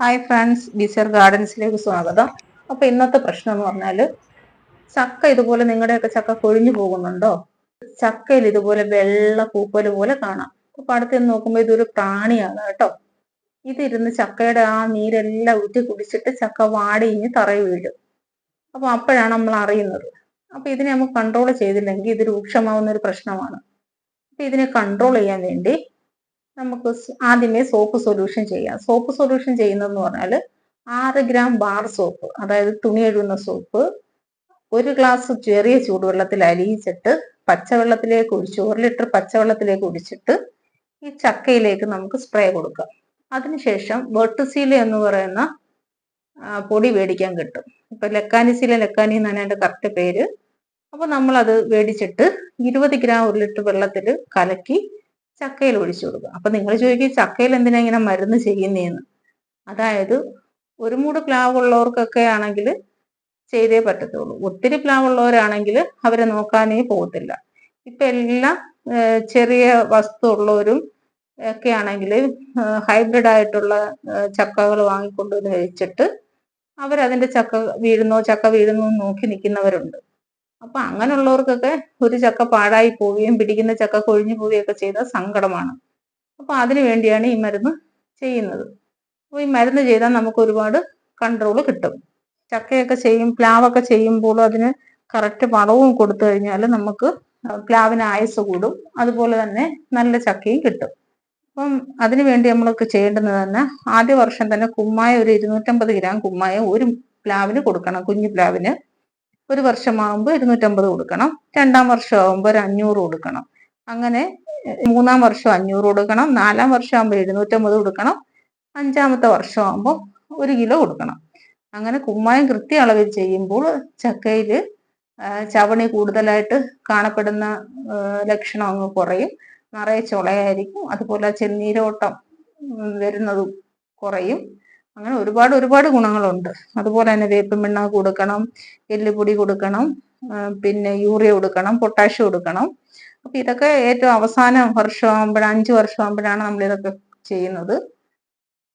Hi friends ബിസർ ഗാർഡൻസിലേക്ക് സ്വാഗതം. അപ്പൊ ഇന്നത്തെ പ്രശ്നം എന്ന് പറഞ്ഞാൽ ചക്ക ഇതുപോലെ നിങ്ങളുടെയൊക്കെ ചക്ക കൊഴിഞ്ഞു പോകുന്നുണ്ടോ? ചക്കയിൽ ഇതുപോലെ വെള്ള പൂപ്പൽ പോലെ കാണാം. അപ്പൊ അടുത്ത് നോക്കുമ്പോൾ ഇതൊരു പ്രാണിയാണ് കേട്ടോ. ഇതിരുന്ന് ചക്കയുടെ ആ നീരെല്ലാം ഊറ്റി കുടിച്ചിട്ട് ചക്ക വാടിഞ്ഞ് തറയിൽ വീഴും. അപ്പൊ അപ്പോഴാണ് നമ്മൾ അറിയുന്നത്. അപ്പൊ ഇതിനെ നമുക്ക് കൺട്രോൾ ചെയ്തില്ലെങ്കിൽ ഇത് രൂക്ഷമാവുന്ന ഒരു പ്രശ്നമാണ്. അപ്പൊ ഇതിനെ കൺട്രോൾ ചെയ്യാൻ വേണ്ടി നമുക്ക് ആദ്യമേ സോപ്പ് സൊല്യൂഷൻ ചെയ്യാം. സോപ്പ് സൊല്യൂഷൻ ചെയ്യുന്നതെന്ന് പറഞ്ഞാൽ ആറ് ഗ്രാം ബാർ സോപ്പ് അതായത് തുണി കഴുകുന്ന സോപ്പ് ഒരു ഗ്ലാസ് ചെറിയ ചൂടുവെള്ളത്തിൽ അലിയിച്ചിട്ട് പച്ചവെള്ളത്തിലേക്ക് ഒഴിച്ച് ഒരു ലിറ്റർ പച്ചവെള്ളത്തിലേക്ക് ഒഴിച്ചിട്ട് ഈ ചക്കയിലേക്ക് നമുക്ക് സ്പ്രേ കൊടുക്കാം. അതിനുശേഷം വെട്ടുസീല എന്ന് പറയുന്ന പൊടി മേടിക്കാൻ കിട്ടും. ഇപ്പൊ ലക്കാനിസീല ലക്കാനി എന്നാണ് അതിന്റെ കറക്റ്റ് പേര്. അപ്പൊ നമ്മൾ അത് മേടിച്ചിട്ട് ഇരുപത് ഗ്രാം ഒരു ലിറ്റർ വെള്ളത്തിൽ കലക്കി ചക്കയിൽ ഒഴിച്ചു കൊടുക്കുക. അപ്പൊ നിങ്ങൾ ചോദിക്കും ചക്കയിൽ എന്തിനാ ഇങ്ങനെ മരുന്ന് ചെയ്യുന്നതെന്ന് അതായത് ഒരു മൂട് പ്ലാവ് ഉള്ളവർക്കൊക്കെ ആണെങ്കിൽ ചെയ്തേ പറ്റത്തുള്ളൂ. ഒത്തിരി പ്ലാവ് ഉള്ളവരാണെങ്കിൽ അവരെ നോക്കാനേ പോകത്തില്ല. ഇപ്പൊ എല്ലാ ചെറിയ വസ്തു ഉള്ളവരും ഒക്കെ ആണെങ്കിൽ ഹൈബ്രിഡ് ആയിട്ടുള്ള ചക്കകൾ വാങ്ങിക്കൊണ്ടുവന്ന് കഴിച്ചിട്ട് അവരതിന്റെ ചക്ക വീഴുന്നോ ചക്ക വീഴുന്നോ നോക്കി നിൽക്കുന്നവരുണ്ട്. അപ്പൊ അങ്ങനെയുള്ളവർക്കൊക്കെ ഒരു ചക്ക പാഴായി പോവുകയും പിടിക്കുന്ന ചക്ക കൊഴിഞ്ഞു പോവുകയൊക്കെ ചെയ്താൽ സങ്കടമാണ്. അപ്പൊ അതിനു വേണ്ടിയാണ് ഈ മരുന്ന് ചെയ്യുന്നത്. അപ്പോൾ ഈ മരുന്ന് ചെയ്താൽ നമുക്ക് ഒരുപാട് കൺട്രോൾ കിട്ടും. ചക്കയൊക്കെ ചെയ്യും പ്ലാവൊക്കെ ചെയ്യുമ്പോൾ അതിന് കറക്റ്റ് വളവും കൊടുത്തു കഴിഞ്ഞാൽ നമുക്ക് പ്ലാവിന് ആയുസ് കൂടും. അതുപോലെ തന്നെ നല്ല ചക്കയും കിട്ടും. അപ്പം അതിനു വേണ്ടി നമ്മളൊക്കെ ചെയ്യേണ്ടത് തന്നെ ആദ്യ വർഷം തന്നെ കുമ്മായ ഒരു ഇരുന്നൂറ്റമ്പത് ഗ്രാം കുമ്മായ ഒരു പ്ലാവിന് കൊടുക്കണം കുഞ്ഞു പ്ലാവിന്. ഒരു വർഷമാകുമ്പോൾ ഇരുന്നൂറ്റമ്പത് കൊടുക്കണം. രണ്ടാം വർഷമാകുമ്പോൾ ഒരു അഞ്ഞൂറ് കൊടുക്കണം. അങ്ങനെ മൂന്നാം വർഷം അഞ്ഞൂറ് കൊടുക്കണം. നാലാം വർഷമാകുമ്പോൾ എഴുന്നൂറ്റമ്പത് കൊടുക്കണം. അഞ്ചാമത്തെ വർഷമാകുമ്പോൾ ഒരു കിലോ കൊടുക്കണം. അങ്ങനെ കുമ്മായം കൃത്യ അളവിൽ ചെയ്യുമ്പോൾ ചക്കയിൽ ചവണി കൂടുതലായിട്ട് കാണപ്പെടുന്ന ലക്ഷണം അങ്ങ് കുറയും. നിറയെ ചുളയായിരിക്കും. അതുപോലെ ചെന്നീരോട്ടം വരുന്നതും കുറയും. അങ്ങനെ ഒരുപാട് ഒരുപാട് ഗുണങ്ങളുണ്ട്. അതുപോലെ തന്നെ വേപ്പിൻ പിണ്ണാക്ക് കൊടുക്കണം എല്ലുപൊടി കൊടുക്കണം പിന്നെ യൂറിയ കൊടുക്കണം പൊട്ടാഷ്യം കൊടുക്കണം. അപ്പൊ ഇതൊക്കെ ഏറ്റവും അവസാന വർഷമാകുമ്പോഴാണ് അഞ്ച് വർഷമാകുമ്പോഴാണ് നമ്മൾ ഇതൊക്കെ ചെയ്യുന്നത്.